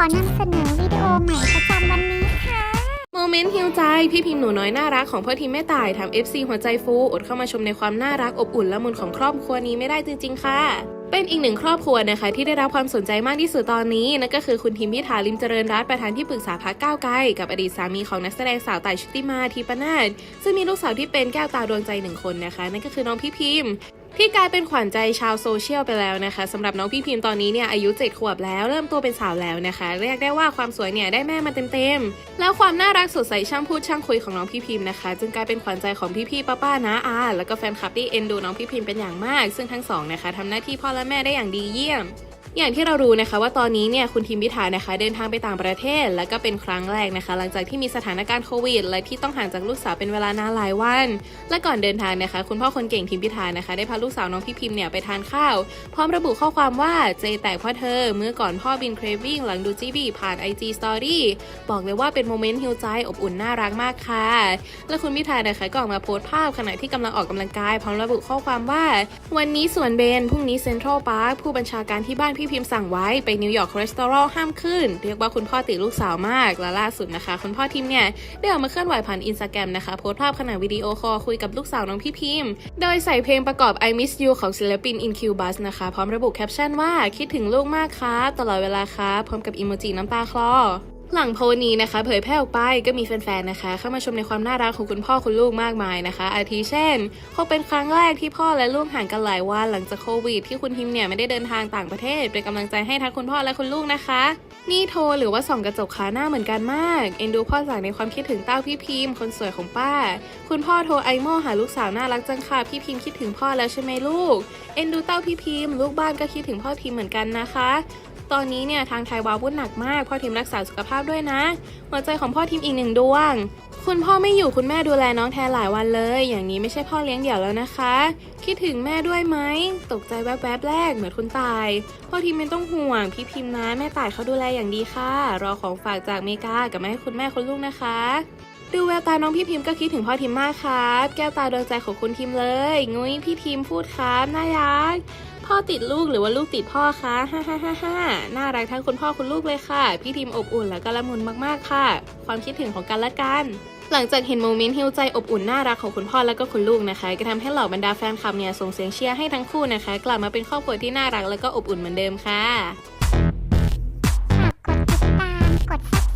ขอนำเสนอวิดีโอใหม่ประจำวันนี้ค่ะ โมเมนต์ฮิวใจ พี่พิมพ์หนูน้อยน่ารักของพ่อทีมแม่ต่ายทำ FC หัวใจฟูอดเข้ามาชมในความน่ารักอบอุ่นละมุนของครอบครัวนี้ไม่ได้จริง ๆ ค่ะเป็นอีกหนึ่งครอบครัวนะคะที่ได้รับความสนใจมากที่สุดตอนนี้นั่นก็คือคุณทิมพิธาลิมเจริญรัตน์ประธานที่ปรึกษาพรรคก้าวไกลกับอดีตสามีของนักแสดงสาวต่ายชุติมาทีปนาศซึ่งมีลูกสาวที่เป็นแก้วตาดวงใจหนึ่งคนนะคะ นั่นก็คือน้องพี่พิมพ์ ที่กลายเป็นขวัญใจชาวโซเชียลไปแล้วนะคะสำหรับน้องพี่พิมพ์ตอนนี้เนี่ยอายุ7ขวบแล้วเริ่มตัวเป็นสาวแล้วนะคะ เรียกได้ว่าความสวยเนี่ยได้แม่มาเต็มๆแล้วความน่ารักสดใสช่างพูดช่างคุยของน้องพี่พิมพ์นะคะจึงกลายเป็นขวัญใจของพี่ๆป้าๆน้าอาแล้วก็แฟนคลับที่เอ็นดูน้องพี่พิมพ์เป็นอย่างมาก ซึ่งทั้งสองนะคะทำหน้าที่พ่อและแม่ได้อย่างดีเยี่ยม อย่างที่เรารู้นะคะว่าตอนนี้เนี่ยคุณทิมพิธานะคะ เดินทางไปต่างประเทศ และก็เป็นครั้งแรกนะคะ หลังจากที่มีสถานการณ์โควิด และที่ต้องห่างจากลูกสาวเป็นเวลานานหลายวัน และก่อนเดินทางนะคะ คุณพ่อคนเก่งทิมพิธานะคะ ได้พาลูกสาวน้องพี่พิมพ์เนี่ยไปทานข้าว พร้อมระบุข้อความว่าเจแตกเพราะเธอ เมื่อก่อนพ่อบินเครฟวิ่งหลังดูจีบีผ่าน IG Story บอกเลยว่าเป็นโมเมนต์ฮิวใจอบอุ่นน่ารักมากค่ะ และคุณพิธานะคะก็ออกมาโพสต์ภาพขณะที่กำลังออกกำลังกาย พร้อมระบุข้อความว่า วันนี้สวนเบนพรุ่งนี้เซ็นทรัลพาร์คผู้บัญชาการที่บ้านพี่พิมพ์สั่งไว้ไปนิวยอร์กคอเลสเตอรอลห้ามขึ้น เรียกว่าคุณพ่อติลูกสาวมาก และล่าสุดนะคะ คุณพ่อทิมเนี่ย ได้ออกมาเคลื่อนไหวผ่านอินสตาแกรมนะคะ โพสต์ภาพขณะวิดีโอคอลคุยกับลูกสาวน้องพี่พิมพ์ โดยใส่เพลงประกอบ I Miss You ของศิลปิน In Cubus นะคะ พร้อมระบุแคปชั่นว่าคิดถึงลูกมากครับตลอดเวลาครับพร้อมกับอิโมจิน้ำตาคลอ หลังโพนี้นะคะเผยแพร่ออกไปก็มีแฟนๆนะคะ เข้ามาชมในความน่ารักของคุณพ่อคุณลูกมากมายนะคะ อาทิเช่นคงเป็นครั้งแรกที่พ่อและลูกห่างกันหลายวันหลังจากโควิด ที่คุณทิมเนี่ยไม่ได้เดินทางต่างประเทศ เป็นกำลังใจให้ทั้งคุณพ่อและคุณลูกนะคะ นี่โทรหรือว่าส่องกระจกขาหน้าเหมือนกันมาก เอ็นดูพ่อจากในความคิดถึงเต้าพี่พิมพ์คนสวยของป้า คุณพ่อโทรไอโมหาลูกสาวน่ารักจังค่ะพี่พิมพ์คิดถึงพ่อแล้วใช่ไหมลูก เอ็นดูเต้าพี่พิมพ์ลูกบ้านก็คิดถึงพ่อพิมพ์เหมือนกันนะคะ ตอนนี้เนี่ยทางไทยวาวุ่นหนักมากพ่อทีมรักษาสุขภาพด้วยนะ หัวใจของพ่อทีมอีกหนึ่งดวง คุณพ่อไม่อยู่คุณแม่ดูแลน้องแทนหลายวันเลย อย่างนี้ไม่ใช่พ่อเลี้ยงเดี่ยวแล้วนะคะ คิดถึงแม่ด้วยไหมตกใจแวบๆแรกเหมือนคุณตาย พ่อทีมไม่ต้องห่วง พี่พิมพ์นะแม่ตายเขาดูแลอย่างดีค่ะ รอของฝากจากเมกากับแมาให้คุณแม่คุณลูกนะคะดูแววตาน้องพี่พิมพ์ก็คิดถึงพ่อทิมมากครับ แก้วตาดวงใจของคุณทิมเลย งุ้ยพี่ทิมพูดครับน่ารัก พ่อติดลูกหรือว่าลูกติดพ่อคะฮ่าฮ่าฮ่าฮ่าน่ารักทั้งคุณพ่อคุณลูกเลยค่ะ พี่ทีมอบอุ่นและก็ละมุนมากๆค่ะ ความคิดถึงของกันและกัน หลังจากเห็นโมเมนต์ฮิวใจอบอุ่นน่ารักของคุณพ่อและก็คุณลูกนะคะ ก็ทำให้เหล่าบรรดาแฟนคลับเนี่ยส่งเสียงเชียร์ให้ทั้งคู่นะคะ กลับมาเป็นครอบครัวที่น่ารักและก็อบอุ่นเหมือนเดิมค่ะ ฝากกดติดตาม กด subscribe